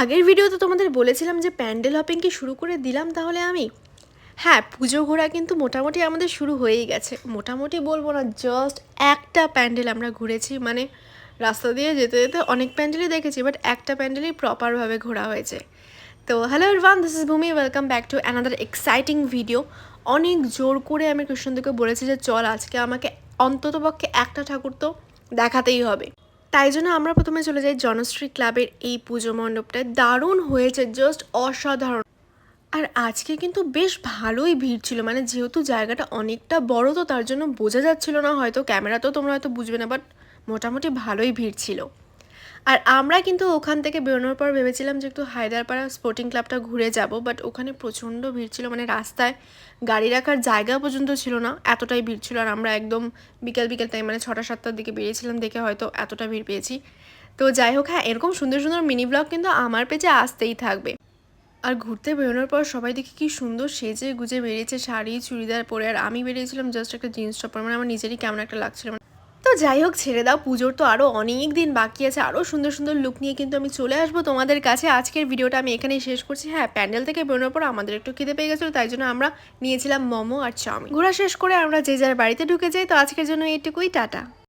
আগের ভিডিওতে তোমাদের বলেছিলাম যে প্যান্ডেল হপিং কি শুরু করে দিলাম তাহলে আমি? হ্যাঁ পুজো ঘোরা কিন্তু মোটামুটি আমাদের শুরু হয়েই গেছে। মোটামুটি বলব না জাস্ট একটা প্যান্ডেল আমরা ঘুরেছি মানে রাস্তা দিয়ে যেতে যেতে অনেক প্যান্ডেলই দেখেছি বাট একটা প্যান্ডেলই প্রপারভাবে ঘোরা হয়েছে। তো hello everyone this is Bhumi welcome back to another exciting video অনেক জোর করে আমি কৃষ্ণদেরকে বলেছি যে, চল আজকে আমাকে অন্ততপক্ষে একটা ঠাকুর তো দেখাতেই হবে। তাই জন্য আমরা প্রথমে চলে যাই জনশ্রী ক্লাবের এই পুজো মণ্ডপটায়। দারুণ হয়েছে জাস্ট অসাধারণ। আর আজকে কিন্তু বেশ ভালোই ভিড় ছিল মানে যেহেতু জায়গাটা অনেকটা বড়, তো তার জন্য বোঝা যাচ্ছিল না, হয়তো ক্যামেরা তো তোমরা হয়তো বুঝবে না বাট মোটামুটি ভালোই ভিড় ছিল। আর আমরা কিন্তু ওখান থেকে বেরোনোর পর ভেবেছিলাম যে একটু হায়দারপাড়া স্পোর্টিং ক্লাবটা ঘুরে যাব বাট ওখানে প্রচণ্ড ভিড় ছিল। মানে রাস্তায় গাড়ি রাখার জায়গা পর্যন্ত ছিল না, এতটাই ভিড় ছিল। আর আমরা একদম বিকেল বিকেল টাইম মানে ছটা, সাতটার দিকে বেরিয়েছিলাম দেখে হয়তো এতটা ভিড় পেয়েছি। তো যাই হোক হ্যাঁ এরকম সুন্দর সুন্দর মিনি ব্লগ কিন্তু আমার পেজে আসতেই থাকবে। আর ঘুরতে বেরোনোর পর সবাই দেখি কি সুন্দর সেজে গুজে বেরিয়েছে, শাড়ি, চুড়িদার পরে। আর আমি বেরিয়েছিলাম জাস্ট একটা জিন্স টপ মানে আমার নিজেরই কেমন একটা লাগছিল। যাই হোক, ছেড়ে দাও। পুজোর তো আরও অনেক দিন বাকি আছে। আরও সুন্দর সুন্দর লুক নিয়ে কিন্তু আমি চলে আসব তোমাদের কাছে। আজকের ভিডিওটা আমি এখানেই শেষ করছি। হ্যাঁ প্যান্ডেল থেকে বেরোনোর পর আমাদের একটু খিদে পেয়ে গেছিল, তাই জন্য আমরা নিয়েছিলাম মোমো আর চাউমিন। ঘোরা শেষ করে আমরা যে যার বাড়িতে ঢুকে যাই। তো আজকের জন্য এটুকুই টাটা।